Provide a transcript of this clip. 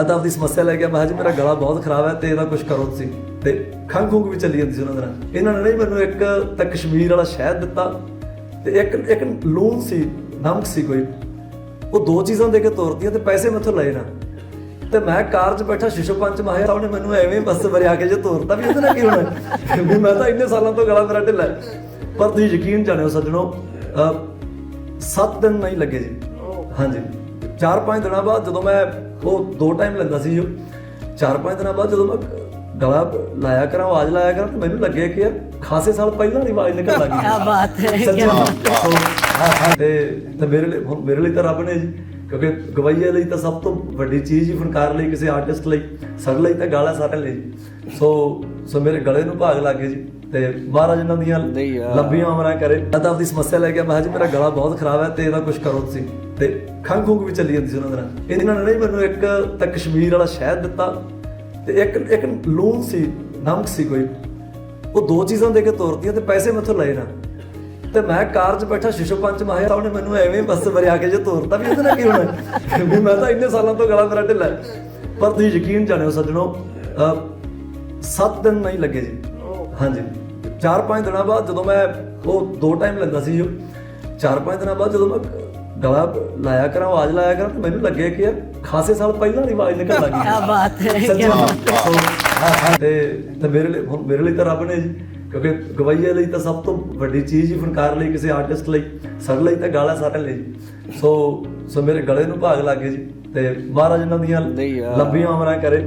ਮੈਂ ਤਾਂ ਆਪਣੀ ਸਮੱਸਿਆ ਲੈ ਕੇ ਮੈਂ ਜੀ ਮੇਰਾ ਗਲਾ ਬਹੁਤ ਖਰਾਬ ਹੈ ਤੇ ਇਹਦਾ ਕੁਝ ਕਰੋ ਤੁਸੀਂ। ਤੇ ਖੰਘ ਖੁੰਘ ਵੀ ਚੱਲੀ ਜਾਂਦੀ ਸੀ ਉਹਨਾਂ ਦੇ ਨਾਲ। ਇਹਨਾਂ ਨੇ ਨਹੀਂ ਮੈਨੂੰ ਇੱਕ ਤਾਂ ਕਸ਼ਮੀਰ ਵਾਲਾ ਸ਼ਹਿਦ ਦਿੱਤਾ ਤੇ ਇੱਕ ਇੱਕ ਲੂਣ ਸੀ ਨਮਕ ਸੀ ਕੋਈ। ਉਹ ਦੋ ਚੀਜ਼ਾਂ ਦੇ ਕੇ ਤੋਰਤੀਆਂ ਤੇ ਪੈਸੇ ਮੈਥੋਂ ਲਏ ਨਾ। ਤੇ ਮੈਂ ਕਾਰ 'ਚ ਬੈਠਾ ਸ਼ਿਸ਼ੋ ਪੰਚ ਮਾਹਿਰ ਉਹਨੇ ਮੈਨੂੰ ਐਵੇਂ ਬੱਸ ਵਰਿਆ ਕੇ ਜੇ ਤੋਰਤਾ ਵੀ ਇਹਦੇ ਨਾਲ ਕੀ ਹੋਣਾ? ਵੀ ਮੈਂ ਤਾਂ ਇੰਨੇ ਸਾਲਾਂ ਤੋਂ ਗਲਾ ਮੇਰਾ ਢਿੱਲਾ। ਪਰ ਤੁਸੀਂ ਯਕੀਨ ਜਾਣਿਓ ਸੱਜਣੋ 7 ਦਿਨ ਨਹੀਂ ਲੱਗੇ ਜੀ। ਹਾਂਜੀ। 4-5 ਦਿਨਾਂ ਬਾਅਦ ਜਦੋਂ ਮੈਂ ਉਹ ਦੋ ਟਾਈਮ ਲੈਂਦਾ ਸੀ ਜੋ 4-5 ਦਿਨਾਂ ਬਾਅਦ ਜਦੋਂ ਮੈਂ ਗਲਾ ਲਾਇਆ ਕਰਾਂ ਆਵਾਜ਼ ਲਾਇਆ ਕਰਾਂ ਤੇ ਮੈਨੂੰ ਲੱਗਿਆ ਕਿ ਯਾਰ ਖਾਸੇ ਸਾਲ ਪਹਿਲਾਂ ਦੀ ਆਵਾਜ਼ ਨਿਕਲ ਲੱਗੀ ਕਿਆ ਬਾਤ ਹੈ, ਸੱਚੀ। ਤੇ ਤੇ ਮੇਰੇ ਲਈ ਮੇਰੇ ਲਈ ਤਾਂ ਰੱਬ ਨੇ ਜੀ। ਕਿਉਂਕਿ ਗਵਾਈਏ ਲਈ ਤਾਂ ਸਭ ਤੋਂ ਵੱਡੀ ਚੀਜ਼ ਹੀ ਫਨਕਾਰ ਲਈ ਕਿਸੇ ਆਰਟਿਸਟ ਲਈ ਸਾਡੇ ਲਈ ਤਾਂ ਗਾਲਾਂ ਸਾਰਿਆਂ ਲਈ। ਸੋ ਸੋ ਮੇਰੇ ਗਲੇ ਨੂੰ ਭਾਗ ਲੱਗੇ ਜੀ। ਤੇ ਮਹਾਰਾਜ ਇਹਨਾਂ ਦੀਆਂ। ਲੰਬੀਆਂ ਉਮਰਾਂ ਕਰੇ। ਮੈਂ ਤਾਂ ਆਪਣੀ ਸਮੱਸਿਆ ਲੈ ਕੇ ਮੈਂ ਜੀ ਮੇਰਾ ਗਲਾ ਬਹੁਤ ਖਰਾਬ ਹੈ ਤੇ ਇਹਦਾ ਕੁਝ ਕਰੋ ਤੁਸੀਂ। ਤੇ ਖੰਘ ਖੁੰਘ ਵੀ ਚੱਲੀ ਜਾਂਦੀ ਸੀ ਉਹਨਾਂ ਦੇ ਨਾਲ। ਇਹਨਾਂ ਨੇ ਨਹੀਂ ਮੈਨੂੰ ਇੱਕ ਤਾਂ ਕਸ਼ਮੀਰ ਵਾਲਾ ਸ਼ਹਿਦ ਦਿੱਤਾ ਤੇ ਇੱਕ ਇੱਕ ਲੂਣ ਸੀ ਨਮਕ ਸੀ ਕੋਈ। ਉਹ ਦੋ ਚੀਜ਼ਾਂ ਦੇ ਕੇ ਤੋਰਤੀਆਂ ਤੇ ਪੈਸੇ ਮੈਥੋਂ ਲਏ ਨਾ। ਤੇ ਮੈਂ ਕਾਰ 'ਚ ਬੈਠਾ ਸ਼ਿਸ਼ੋ ਪੰਚ ਮਾਹਿਰ ਉਹਨੇ ਮੈਨੂੰ ਐਵੇਂ ਬੱਸ ਵਰਿਆ ਕੇ ਜੇ ਤੋਰਤਾ ਵੀ ਇਹਦੇ ਨਾਲ ਕੀ ਹੋਣਾ? ਵੀ ਮੈਂ ਤਾਂ ਇੰਨੇ ਸਾਲਾਂ ਤੋਂ ਗਲਾ ਮੇਰਾ ਢਿੱਲਾ। ਪਰ ਤੁਸੀਂ ਯਕੀਨ ਜਾਣਿਓ ਸੱਜਣੋ 7 ਦਿਨ ਨਹੀਂ ਲੱਗੇ ਜੀ। ਹਾਂਜੀ। 4-5 ਦਿਨਾਂ ਬਾਅਦ ਜਦੋਂ ਮੈਂ ਉਹ ਦੋ ਟਾਈਮ ਲੈਂਦਾ ਸੀ ਜੋ 4-5 ਦਿਨਾਂ ਬਾਅਦ ਜਦੋਂ ਮੈਂ ਗਲਾ ਲਾਇਆ ਕਰਾਂ ਆਵਾਜ਼ ਲਾਇਆ ਕਰਾਂ ਤੇ ਮੈਨੂੰ ਲੱਗਿਆ ਕਿ ਯਾਰ ਖਾਸੇ ਸਾਲ ਪਹਿਲਾਂ ਦੀ ਆਵਾਜ਼ ਨਿਕਲ ਲੱਗੀ ਕਿਆ ਬਾਤ ਹੈ, ਤੇ ਤੇ ਮੇਰੇ ਲਈ ਮੇਰੇ ਲਈ ਤਾਂ ਰੱਬ ਨੇ ਜੀ ਕਿਉਂਕਿ ਗਵਾਈਏ ਲਈ ਤਾਂ ਸਭ ਤੋਂ ਵੱਡੀ ਚੀਜ਼ ਹੀ ਫਨਕਾਰ ਲਈ ਕਿਸੇ ਆਰਟਿਸਟ ਲਈ ਸਾਡੇ ਲਈ ਤਾਂ ਗਾਲਾਂ ਸਾਰਿਆਂ ਲਈ। ਸੋ ਸੋ ਮੇਰੇ ਗਲੇ ਨੂੰ ਭਾਗ ਲੱਗੇ ਜੀ ਤੇ ਮਹਾਰਾਜ ਇਹਨਾਂ ਦੀਆਂ। ਲੰਬੀਆਂ ਉਮਰਾਂ ਕਰੇ